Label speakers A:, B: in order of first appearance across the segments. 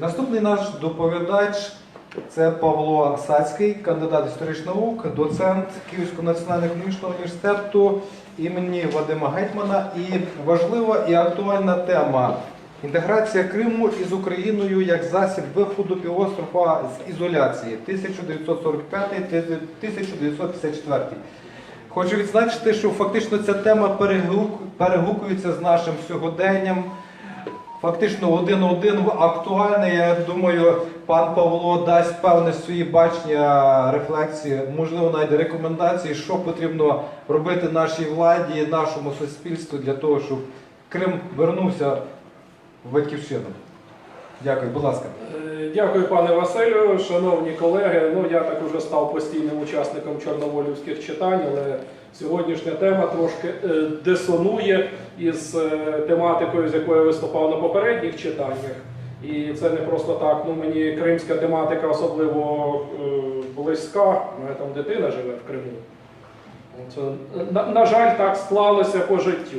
A: Наступний наш доповідач це Павло Сацький, кандидат історичних наук, доцент Київського національного економічного університету імені Вадима Гетьмана. І важлива і актуальна тема інтеграція Криму із Україною як засіб виходу півострова з ізоляції 1945-1954. Хочу відзначити, що фактично ця тема перегук- перегукується з нашим сьогоденням. Фактично один-один актуальний. Я думаю, пан Павло дасть певне свої бачення, рефлексії, можливо, навіть рекомендації, що потрібно робити нашій владі, нашому суспільству для того, щоб Крим вернувся в батьківщину. Дякую, будь ласка.
B: Е, Дякую, пане Василю. Шановні колеги. Ну я так уже став постійним учасником чорноволівських читань, але сьогоднішня тема трошки е, дисонує із е, тематикою, з якою я виступав на попередніх читаннях. І це не просто так. Ну мені кримська тематика особливо е, близька. Мене там дитина живе в Криму. Це, на, на жаль, так склалося по життю.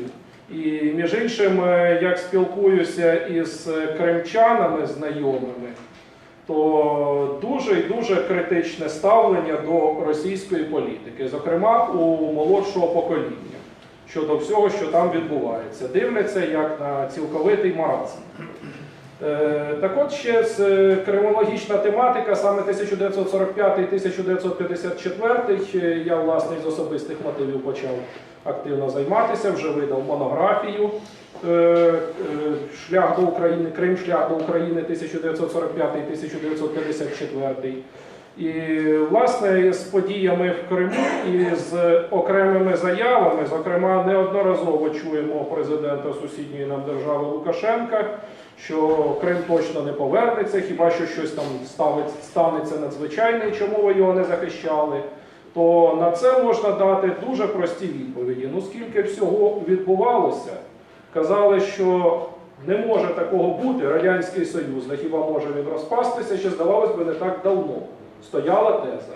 B: І між іншим, е, як спілкуюся із кримчанами знайомими, то дуже і дуже критичне ставлення до російської політики, зокрема у молодшого покоління щодо всього, що там відбувається. Дивляться як на цілковитий маразм. Е, Так от ще е, кримінологічна тематика, саме 1945-1954, е, я власне з особистих мотивів почав активно займатися, вже видав монографію Шлях до України, Крим, шлях до України 1945-1954. І власне з подіями в Криму і з окремими заявами, зокрема, неодноразово чуємо президента сусідньої нам держави Лукашенка, що Крим точно не повернеться, хіба що щось там ставить- станеться надзвичайне, і чому ви його не захищали. То на це можна дати дуже прості відповіді. Ну скільки всього відбувалося, казали, що не може такого бути Радянський Союз, не хіба може він розпастися, ще здавалось би не так давно. Стояла теза.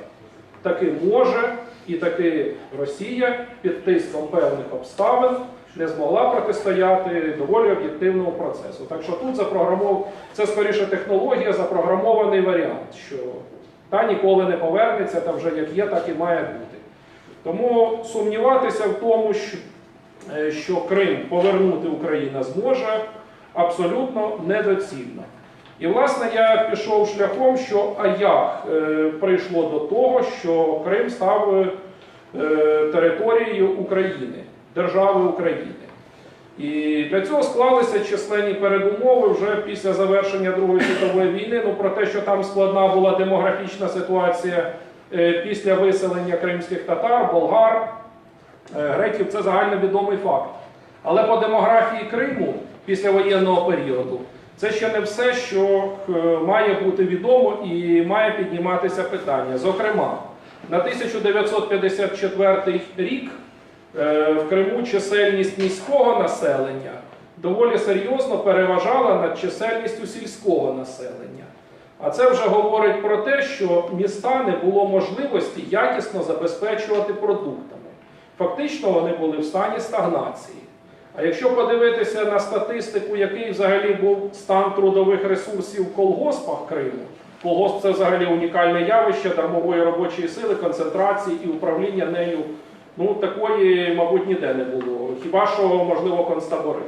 B: Таки може, і таки Росія під тиском певних обставин не змогла протистояти доволі об'єктивному процесу. Так що тут запрограмов... це скоріше технологія, запрограмований варіант, що та ніколи не повернеться, та вже як є, так і має бути. Тому сумніватися в тому, що, е, що Крим повернути Україна зможе, абсолютно недоцільно. І власне я пішов шляхом, що а як е, прийшло до того, що Крим став е, територією України, держави України. І для цього склалися численні передумови вже після завершення Другої світової війни. Ну про те, що там складна була демографічна ситуація е, після виселення кримських татар, болгар, греків, це загальновідомий факт. Але по демографії Криму після воєнного періоду це ще не все, що е, має бути відомо і має підніматися питання. Зокрема, на 1954 рік е, в Криму чисельність міського населення доволі серйозно переважала над чисельністю сільського населення. А це вже говорить про те, що міста не було можливості якісно забезпечувати продуктами. Фактично вони були в стані стагнації. А якщо подивитися на статистику, який взагалі був стан трудових ресурсів в колгоспах Криму, колгосп це взагалі унікальне явище дармової робочої сили, концентрації і управління нею. Ну такої, мабуть, ніде не було. Хіба що, можливо, концтабори.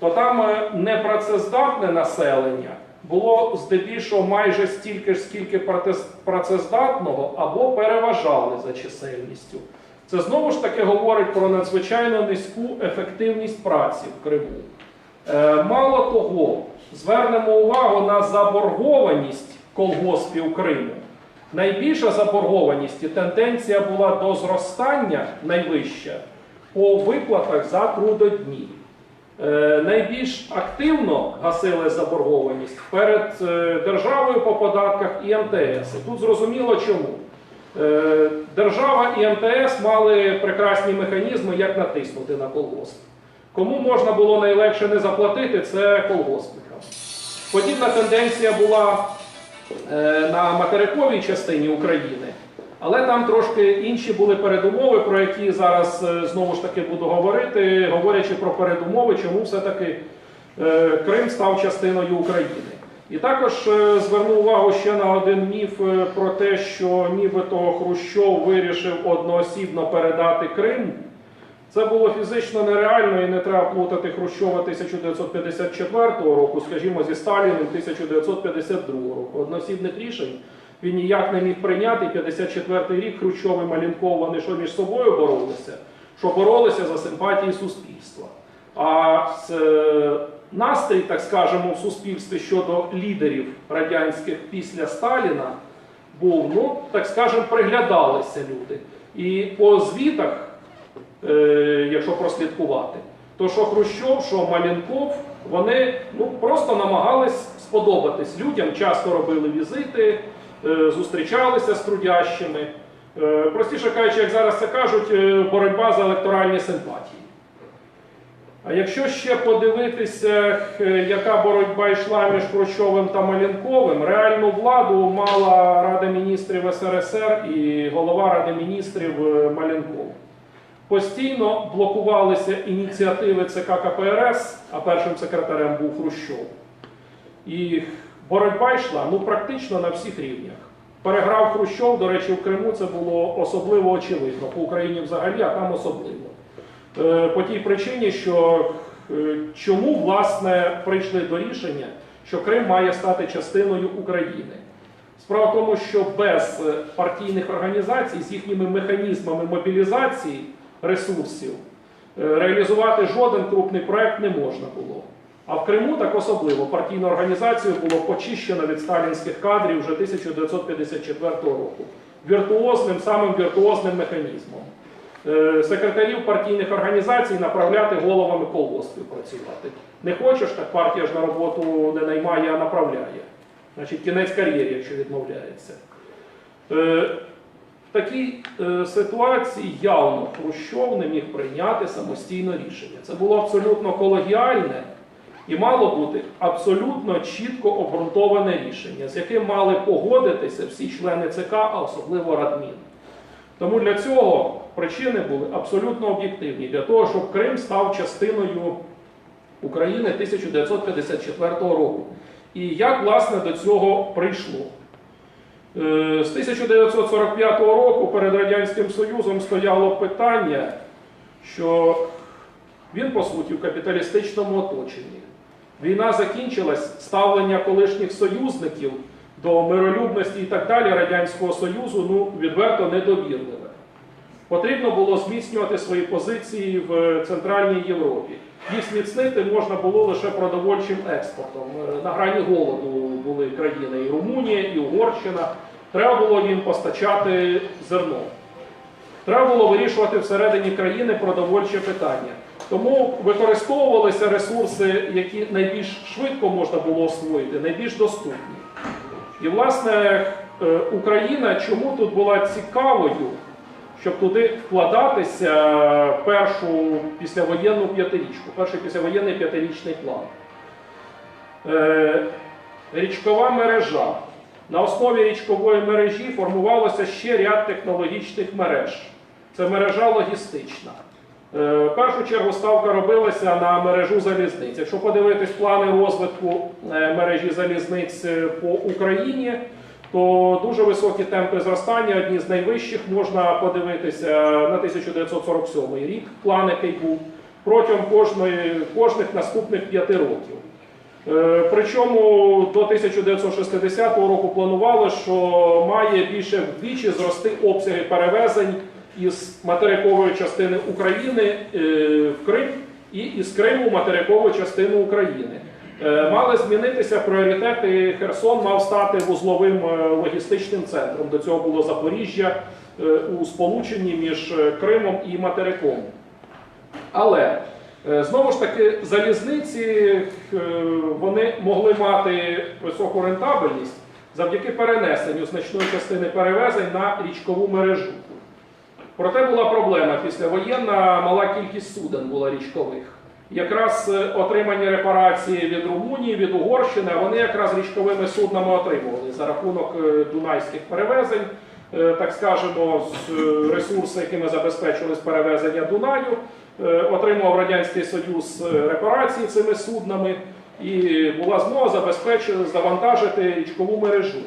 B: То там е, непрацездатне населення було здебільшого майже стільки ж, скільки працездатного або переважали за чисельністю. Це знову ж таки говорить про надзвичайно низьку ефективність праці в Криму. Е, Мало того, звернемо увагу на заборгованість колгоспів Криму. Найбільша заборгованість і тенденція була до зростання найвища по виплатах за трудодні. Е, Найбільш активно гасили заборгованість перед е, державою по податках і МТС. Тут зрозуміло чому. Е, Держава і МТС мали прекрасні механізми, як натиснути на колгосп. Кому можна було найлегше не заплатити, це колгоспникам. Подібна тенденція була е, на материковій частині України, але там трошки інші були передумови, про які зараз е, знову ж таки буду говорити, говорячи про передумови, чому все-таки Крим став частиною України. І також е, зверну увагу ще на один міф е, про те, що нібито Хрущов вирішив одноосібно передати Крим. Це було фізично нереально і не треба плутати Хрущова 1954 року, скажімо, зі Сталіним 1952 року. Одноосібних рішень він ніяк не міг прийняти. 54 рік Хрущов і Малінков вони що між собою боролися, що боролися за симпатії суспільства. А е, настрій, так скажемо, в суспільстві щодо лідерів радянських після Сталіна був, ну так скажемо, приглядалися люди. І по звітах, е, якщо прослідкувати, то що Хрущов, що Малінков, вони ну, просто намагались сподобатись людям, часто робили візити, е, зустрічалися з трудящими. Е, Простіше кажучи, як зараз це кажуть, е, боротьба за електоральні симпатії. А якщо ще подивитися, е, яка боротьба йшла між Хрущовим та Малінковим, реальну владу мала Рада міністрів СРСР і голова Ради міністрів е, Малінков. Постійно блокувалися ініціативи ЦК КПРС, а першим секретарем був Хрущов. І боротьба йшла ну, практично на всіх рівнях. Переграв Хрущов, до речі, в Криму це було особливо очевидно, по Україні взагалі, а там особливо. Е, По тій причині, що е, чому власне прийшли до рішення, що Крим має стати частиною України. Справа в тому, що без партійних організацій з їхніми механізмами мобілізації ресурсів е, реалізувати жоден крупний проект не можна було. А в Криму так особливо партійну організацію було почищено від сталінських кадрів вже 1954 року. Віртуозним, самим віртуозним механізмом. Е, Секретарів партійних організацій направляти головами колгоспів працювати. Не хочеш, так партія ж на роботу не наймає, а направляє. Значить, кінець кар'єри, якщо відмовляється. Е, В такій е, ситуації явно Хрущов не міг прийняти самостійно рішення. Це було абсолютно колегіальне і мало бути абсолютно чітко обґрунтоване рішення, з яким мали погодитися всі члени ЦК, а особливо Радмін. Тому для цього причини були абсолютно об'єктивні для того, щоб Крим став частиною України 1954 року. І як власне до цього прийшло? Е, З 1945 року перед Радянським Союзом стояло питання, що він, по суті, в капіталістичному оточенні. Війна закінчилась, ставлення колишніх союзників до миролюбності і так далі Радянського Союзу ну, відверто недовірливе. Потрібно було зміцнювати свої позиції в Центральній Європі. Їх зміцнити можна було лише продовольчим експортом. Е, На грані голоду були країни і Румунія, і Угорщина. Треба було їм постачати зерно. Треба було вирішувати всередині країни продовольче питання. Тому використовувалися ресурси, які найбільш швидко можна було освоїти, найбільш доступні. І, власне, е, Україна чому тут була цікавою, щоб туди вкладатися першу післявоєнну п'ятирічку, перший післявоєнний п'ятирічний план. Е, Річкова мережа. На основі річкової мережі формувалося ще ряд технологічних мереж. Це мережа логістична. Е, В першу чергу ставка робилася на мережу залізниць. Якщо подивитись плани розвитку е, мережі залізниць е, по Україні, то дуже високі темпи зростання, одні з найвищих, можна подивитися на 1947 рік, план, який був протягом кожної, кожних наступних п'яти років. Причому до 1960 року планували, що має більше вдвічі зрости обсяги перевезень із материкової частини України е, в Крим і із Криму в материкову частину України. Е, Мали змінитися пріоритети. Херсон мав стати вузловим е, логістичним центром. До цього було Запоріжжя у сполученні між Кримом і материком. Але знову ж таки залізниці вони могли мати високу рентабельність завдяки перенесенню значної частини перевезень на річкову мережу. Проте була проблема післявоєнна, мала кількість суден була річкових. Якраз е, отримані репарації від Румунії, від Угорщини, вони якраз річковими суднами отримували за рахунок е, дунайських перевезень, е, так скажемо, з ресурси, якими забезпечувались перевезення Дунаю, отримував Радянський Союз репарації цими суднами. і була змога забезпечити завантажити річкову мережу.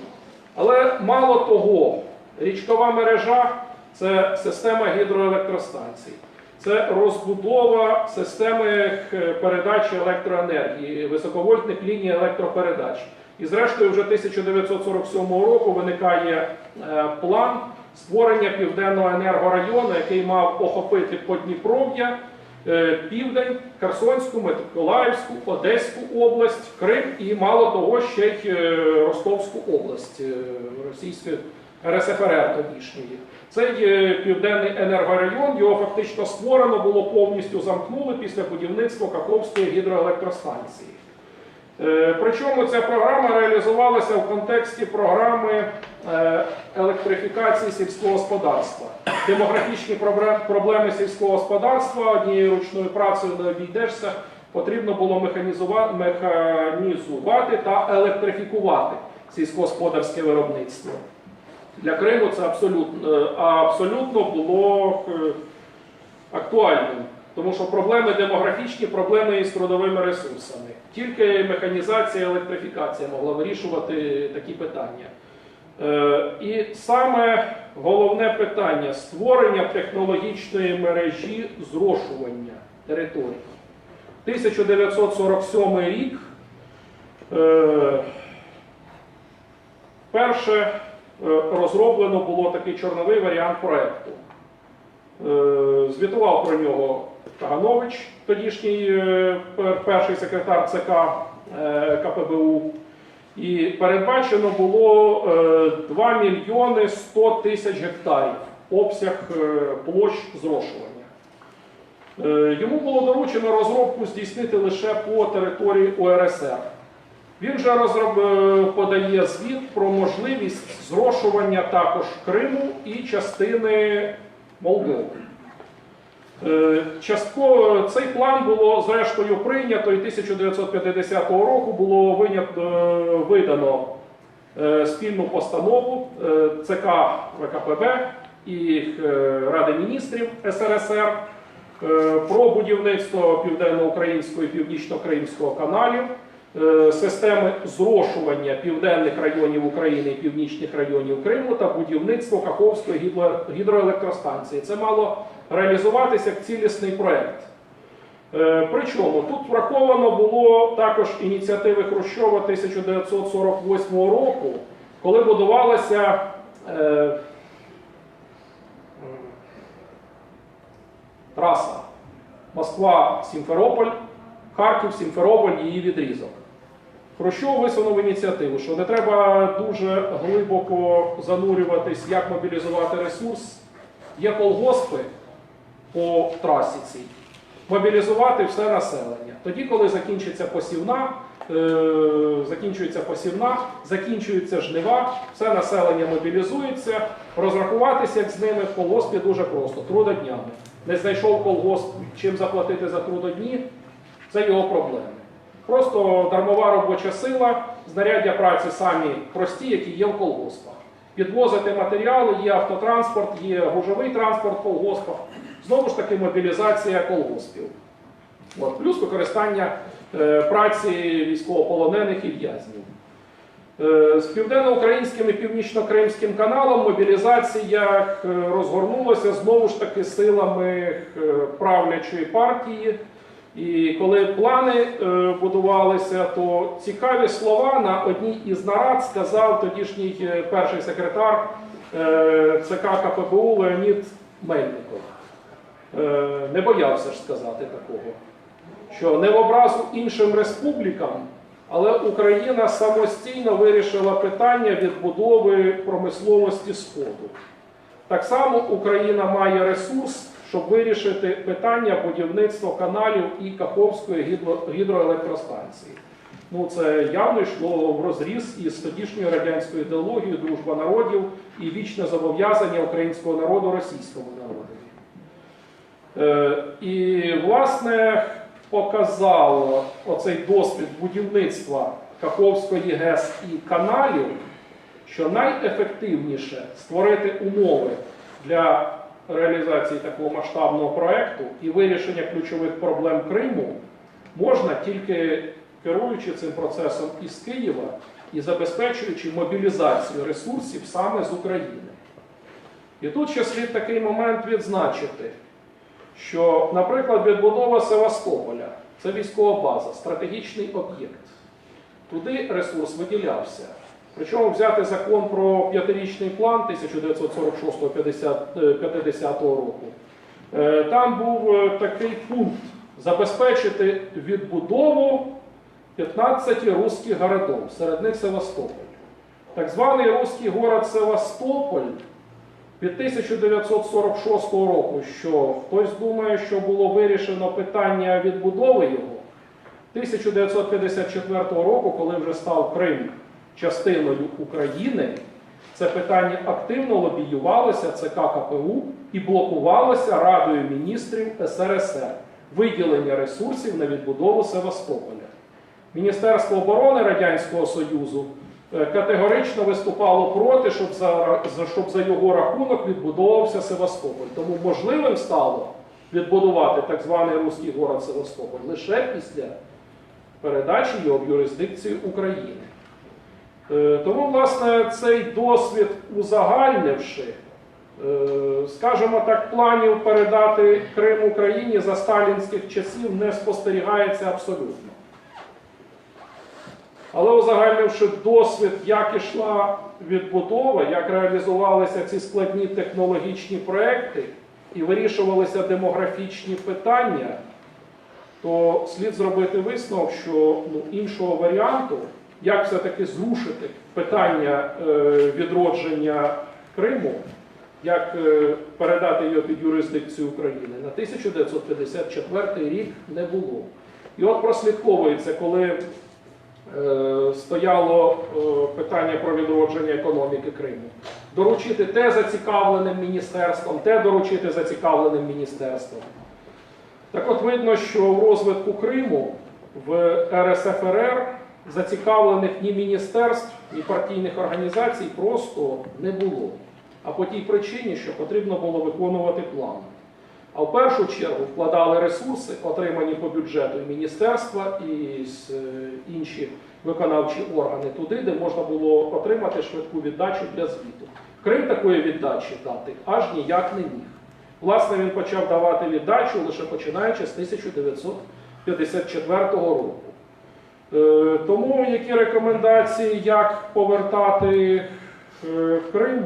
B: Але мало того, річкова мережа це система гідроелектростанцій, це розбудова системи е, передачі електроенергії, високовольтних ліній електропередач. І зрештою, вже 1947 року виникає е, план створення південного енергорайону, який мав охопити Подніпров'я, е, Південь, Херсонську, Миколаївську, Одеську область, Крим і мало того ще й Ростовську область Російської РСФР тодішньої. Цей е, південний енергорайон його фактично створено було повністю замкнули після будівництва Каховської гідроелектростанції. Е, Причому ця програма реалізувалася в контексті програми е, електрифікації сільського господарства. Демографічні проблеми сільського господарства однією ручною працею не обійдешся. Потрібно було механізувати та електрифікувати сільськогосподарське виробництво. Для Криму це абсолютно, е, абсолютно було е, актуальним, тому що проблеми демографічні, проблеми із трудовими ресурсами. Тільки механізація електрифікація могла вирішувати такі питання. Е, І саме головне питання створення технологічної мережі зрошування територій. 1947 рік. Перше розроблено було такий чорновий варіант проекту. Е, Звітував про нього Каганович, тодішній е, перший секретар ЦК е, КПБУ. І передбачено було е, 2 мільйони 100 тисяч гектарів обсяг е, площ зрошування. Е, Йому було доручено розробку здійснити лише по території УРСР. Він же розроб... е, подає звіт про можливість зрошування також Криму і частини Молдови. Е, Частково цей план було зрештою прийнято і 1950 року було винят- е, видано спільну постанову ЦК ВКПБ і Ради міністрів СРСР про будівництво південноукраїнського і північно-кримського каналів, системи зрошування південних районів України і північних районів Криму та будівництво Каховської гідроелектростанції. Це мало реалізуватися як цілісний проект. Е, Причому тут враховано було також ініціативи Хрущова 1948 року, коли будувалася е, траса Москва-Сімферополь, Харків, Сімферополь, її відрізок. Хрущов висунув ініціативу, що не треба дуже глибоко занурюватись, як мобілізувати ресурс. Є колгоспи по трасі цій. Мобілізувати все населення. Тоді, коли закінчиться посівна, е, закінчується посівна, закінчуються жнива, все населення мобілізується, розрахуватися як з ними в колгоспі дуже просто, трудоднями. Не знайшов колгосп, чим заплатити за трудодні, це його проблеми. Просто дармова робоча сила, знаряддя праці самі прості, які є в колгоспах. Підвозити матеріали, є автотранспорт, є гужовий транспорт в колгоспах. Знову ж таки, мобілізація колгоспів. От, плюс використання е, праці військовополонених і в'язнів. Е, З південноукраїнським і північно-кримським каналом мобілізація е, розгорнулася знову ж таки силами е, правлячої партії. І коли плани е, будувалися, то цікаві слова на одній із нарад сказав тодішній е, перший секретар е, ЦК КПБУ Леонід Мельников. Не боявся ж сказати такого, що не в образу іншим республікам, але Україна самостійно вирішила питання відбудови промисловості Сходу. Так само Україна має ресурс, щоб вирішити питання будівництва каналів і Каховської гідроелектростанції. Ну, це явно йшло в розріз із тодішньою радянською ідеологією дружба народів і вічне зобов'язання українського народу російському народу. Е, І, власне, показало оцей досвід будівництва Каховської ГЕС і каналів, що найефективніше створити умови для реалізації такого масштабного проекту і вирішення ключових проблем Криму можна тільки керуючи цим процесом із Києва і забезпечуючи мобілізацію ресурсів саме з України. І тут ще слід такий момент відзначити, що, наприклад, відбудова Севастополя це військова база, стратегічний об'єкт. Туди ресурс виділявся. Причому взяти закон про п'ятирічний план 1946-50 року. Е, Там був е, такий пункт забезпечити відбудову 15 русських городов, серед них Севастополь. Так званий руський город Севастополь від 1946 року, що хтось думає, що було вирішено питання відбудови його. 1954 року, коли вже став Крим частиною України, це питання активно лобіювалося ЦК КПУ і блокувалося Радою міністрів СРСР виділення ресурсів на відбудову Севастополя. Міністерство оборони Радянського Союзу е, категорично виступало проти, щоб за, щоб за його рахунок відбудовувався Севастополь. Тому можливим стало відбудувати так званий руський город Севастополь лише після передачі його в юрисдикцію України. Е, Тому, власне, цей досвід узагальнивши, е, скажімо так, планів передати Крим Україні за сталінських часів не спостерігається абсолютно. Але узагальнивши досвід, як ішла відбудова, як реалізувалися ці складні технологічні проекти і вирішувалися демографічні питання, то слід зробити висновок, що ну, іншого варіанту, як все-таки зрушити питання е, відродження Криму, як е, передати його під юрисдикцію України, на 1954 рік не було. І от прослідковується, коли е, стояло питання про відродження економіки Криму. Доручити те зацікавленим міністерством, те доручити зацікавленим міністерством. Так от видно, що в розвитку Криму в РСФРР зацікавлених ні міністерств, ні партійних організацій просто не було. А по тій причині, що потрібно було виконувати план. А в першу чергу вкладали ресурси, отримані по бюджету міністерства, і е, інші виконавчі органи туди, де можна було отримати швидку віддачу для звіту. Крим такої віддачі дати аж ніяк не міг. Власне, він почав давати віддачу лише починаючи з 1954 року. Е, Тому які рекомендації, як повертати е, Крим?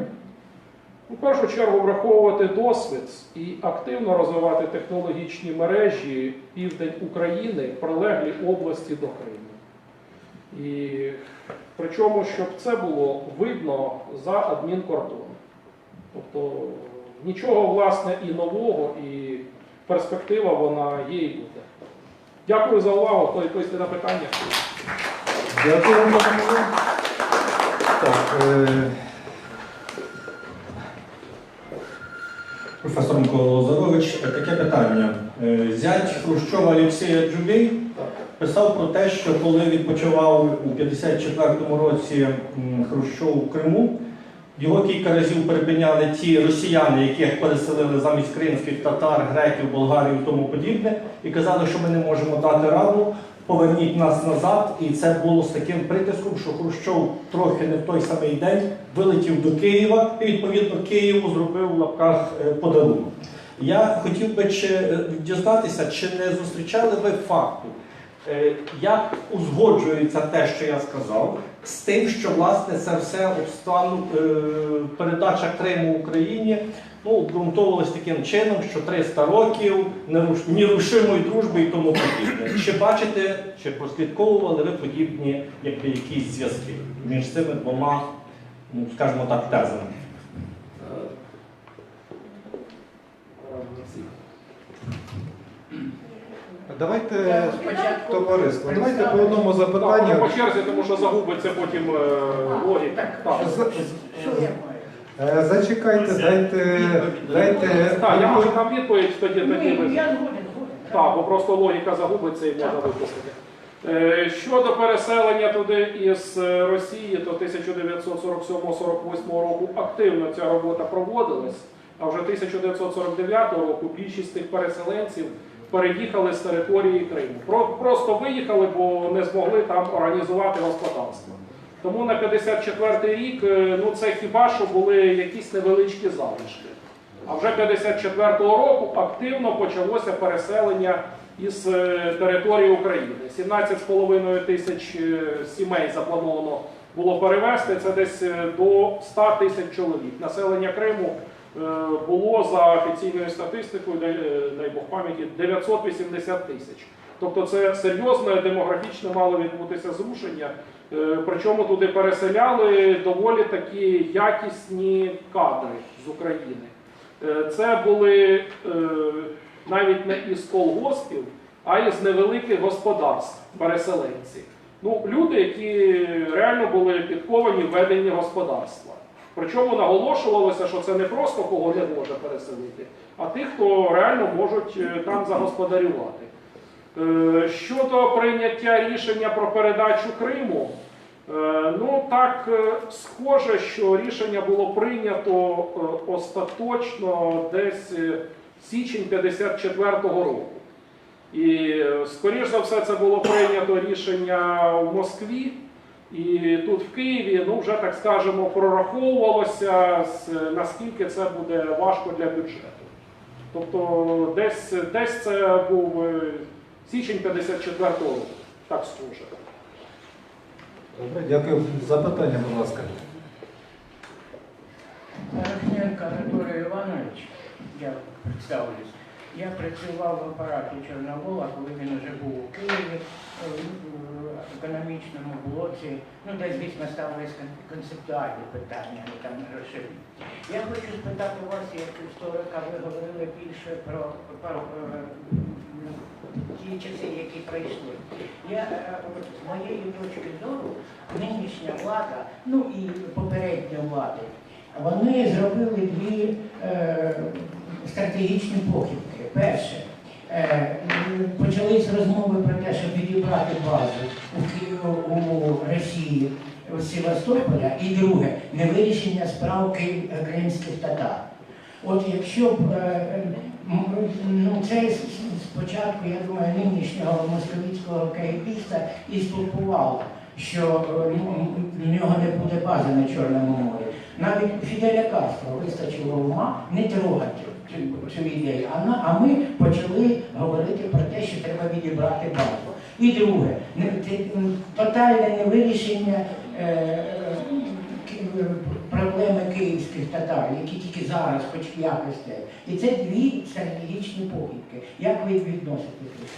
B: У першу чергу враховувати досвід і активно розвивати технологічні мережі південь України, прилеглі області до Криму. І причому, щоб це було видно за адмінкордоном. Тобто нічого власне і нового, і перспектива вона є і буде. Дякую за увагу. Хто відповісти на питання?
A: Дякую вам. Так, е,
C: Професор Микола Лозарович, таке питання. Е, Зять Хрущова Олексія Джубій
B: Так.
C: писав про те, що коли відпочивав у 54-му році Хрущов у Криму, його кілька разів перепиняли ті росіяни, яких переселили замість кримських татар, греків, болгарів і тому подібне, і казали, що ми не можемо дати раду, поверніть нас назад. І це було з таким притиском, що Хрущов трохи не в той самий день вилетів до Києва і відповідно Києву зробив в лапках е, подарунок. Я хотів би чи е, дізнатися, чи не зустрічали ви факту, як узгоджується те, що я сказав, з тим, що власне це все обстану е, передача Криму Україні ну, обґрунтовувалось таким чином, що 300 років неруш- нерушимої дружби і тому подібне. Чи бачите, чи прослідковували ви подібні якби, якісь зв'язки між цими двома, ну, скажімо так, тезами?
A: Давайте,
D: Спочатку-
A: товариство, давайте по одному запитанню.
B: По черзі, тому що загубиться потім логіка.
A: Зачекайте, дайте, дайте.
B: Так, я можу там відповідь тоді тоді. Ви-. Так, бо просто логіка загубиться і можна випустити. Е, Щодо переселення туди із е, Росії, то 1947-48 року активно ця робота проводилась, а вже 1949 року більшість тих переселенців переїхали з території Криму. Просто виїхали, бо не змогли там організувати господарство. Тому на 54-й рік е, ну це хіба що були якісь невеличкі залишки. А вже 54-го року активно почалося переселення із е, території України. 17,5 тисяч е, сімей заплановано було перевезти. Це десь до 100 тисяч чоловік. Населення Криму було за офіційною статистикою, дай, е, Бог пам'яті, 980 тисяч. Тобто це серйозне демографічне мало відбутися зрушення. Е, Причому туди переселяли доволі такі якісні кадри з України. Е, Це були е, навіть не із колгоспів, а із невеликих господарств переселенці. Ну, люди, які реально були підковані в веденні господарства. Причому наголошувалося, що це не просто кого не може переселити, а тих, хто реально можуть е, там загосподарювати. Е, Щодо прийняття рішення про передачу Криму, е, ну так схоже, що рішення було прийнято остаточно десь січень 54-го року. І скоріш за все це було прийнято рішення в Москві. І тут в Києві, ну вже так скажемо, прораховувалося, наскільки це буде важко для бюджету. Тобто десь, десь це був е, січень 54-го року, так схоже.
A: Добре, дякую. Запитання, будь ласка.
D: Рахненко Анатолій Іванович, я представлюсь. Я працював в апараті Чорновола, коли він вже був у Києві е, економічному блоці. Ну, де, звісно, ставились концептуальні питання, не там грошові. Я хочу спитати вас, як історика, ви говорили більше про, про ну, ті часи, які пройшли. Я е, з моєї точки зору, нинішня влада, ну і попередня влади, вони зробили дві е, стратегічні похибки. Перше, почались розмови про те, щоб відібрати базу у, у Росії з Севастополя. І друге, невирішення справ кримських татар. От якщо б е, ну, це спочатку, я думаю, нинішнього московицького кайпіста і спілкувало, що е, в нього не буде бази на Чорному морі. Навіть Фіделя Кастро вистачило ума не трогати цю, ідею. А, ми почали говорити про те, що треба відібрати базу. І друге, тотальне невирішення е, е, проблеми київських татар, які тільки зараз хоч якось те. І це дві стратегічні похибки. Як ви відноситесь?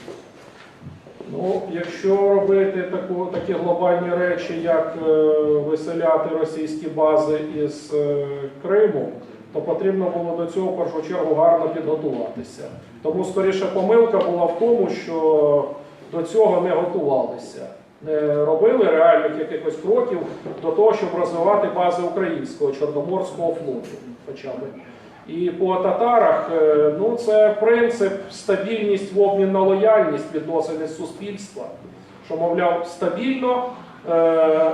B: Ну, якщо робити таку, такі глобальні речі, як е, виселяти російські бази із е, Криму, то потрібно було до цього в першу чергу гарно підготуватися. Тому скоріше помилка була в тому, що до цього не готувалися, не робили реальних якихось кроків до того, щоб розвивати бази українського чорноморського флоту, хоча б. І по татарах, е, ну це принцип стабільність в обмін на лояльність відносини суспільства. Що, мовляв, стабільно,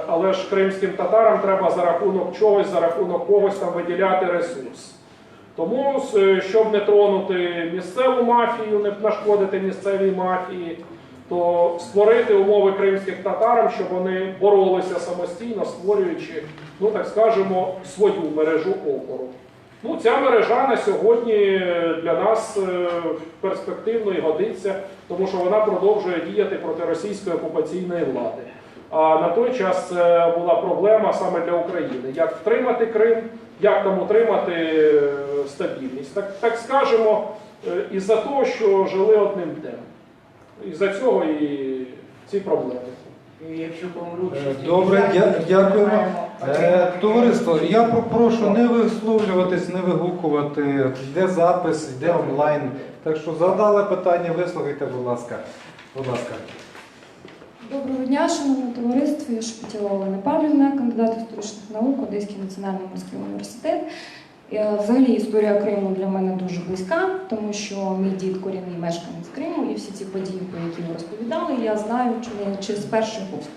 B: але ж кримським татарам треба за рахунок чогось, за рахунок когось там виділяти ресурс. Тому, щоб не тронути місцеву мафію, не нашкодити місцевій мафії, то створити умови кримських татарам, щоб вони боролися самостійно, створюючи, ну так скажемо, свою мережу опору. Ну, ця мережа на сьогодні для нас е, перспективно і годиться, тому що вона продовжує діяти проти російської окупаційної влади. А на той час це була проблема саме для України. Як втримати Крим, як там утримати е, стабільність. Так, так скажемо, е, із-за того, що жили одним днем. Із-за цього і ці проблеми.
D: Якщо помруть,
A: Е, Добре,
D: десятки,
A: дя-
D: то
A: дякуємо.
D: маємо отримати
A: Товариство, я попрошу не висловлюватись, не вигукувати, йде запис, йде онлайн. Так що задали питання, вислухайте, будь ласка. Будь ласка.
E: Доброго дня, шановне товариство. Я Шепетєва Олена Павлівна, кандидат історичних наук, Одеський національний морський університет. Е, Взагалі історія Криму для мене дуже близька, тому що мій дід корінний мешканець Криму, і всі ці події, про які ви розповідали, я знаю чи, чи з перших уст.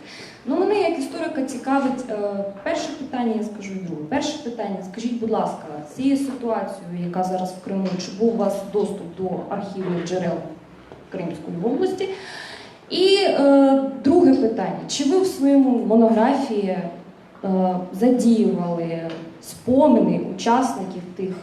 E: Ну, мене як історика цікавить е, перше питання, я скажу і друге. Перше питання, скажіть, будь ласка, цією ситуацією, яка зараз в Криму, чи був у вас доступ до архівних джерел Кримської області. І е, друге питання: чи ви в своєму монографії е, задіювали спомини учасників тих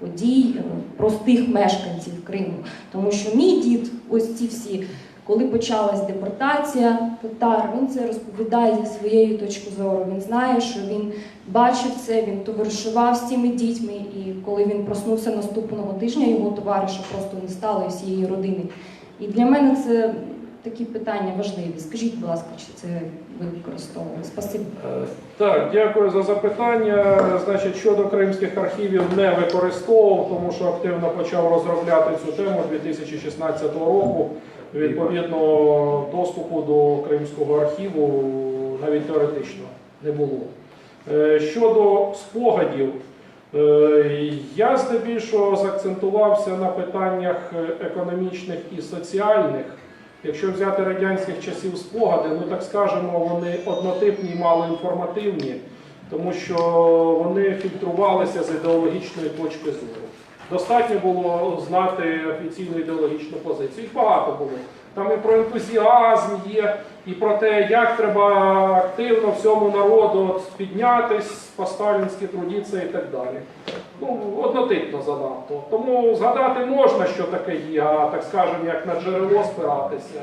E: подій, е, простих мешканців Криму? Тому що мій дід, ось ці всі, коли почалась депортація татар, він це розповідає зі своєї точки зору. Він знає, що він бачив це, він товаришував з цими дітьми, і коли він проснувся наступного тижня, його товариша просто не стало і всієї родини. І для мене це такі питання важливі. Скажіть, будь ласка, чи це ви використовували? Спасибі.
B: Е, Так, дякую за запитання. Значить, щодо кримських архівів не використовував, тому що активно почав розробляти цю тему 2016 року. Відповідно, доступу до кримського архіву навіть теоретично не було. Е, Щодо спогадів, е, я здебільшого заакцентувався на питаннях економічних і соціальних. Якщо взяти радянських часів спогади, ну так скажемо, вони однотипні і малоінформативні, тому що вони фільтрувалися з ідеологічної точки зору. Достатньо було знати офіційну ідеологічну позицію. Їх багато було. Там і про ентузіазм є, і про те, як треба активно всьому народу от піднятись, по-сталінськи трудитися і так далі. Ну, однотипно занадто. Тому згадати можна, що таке є, а так скажемо, як на джерело спиратися,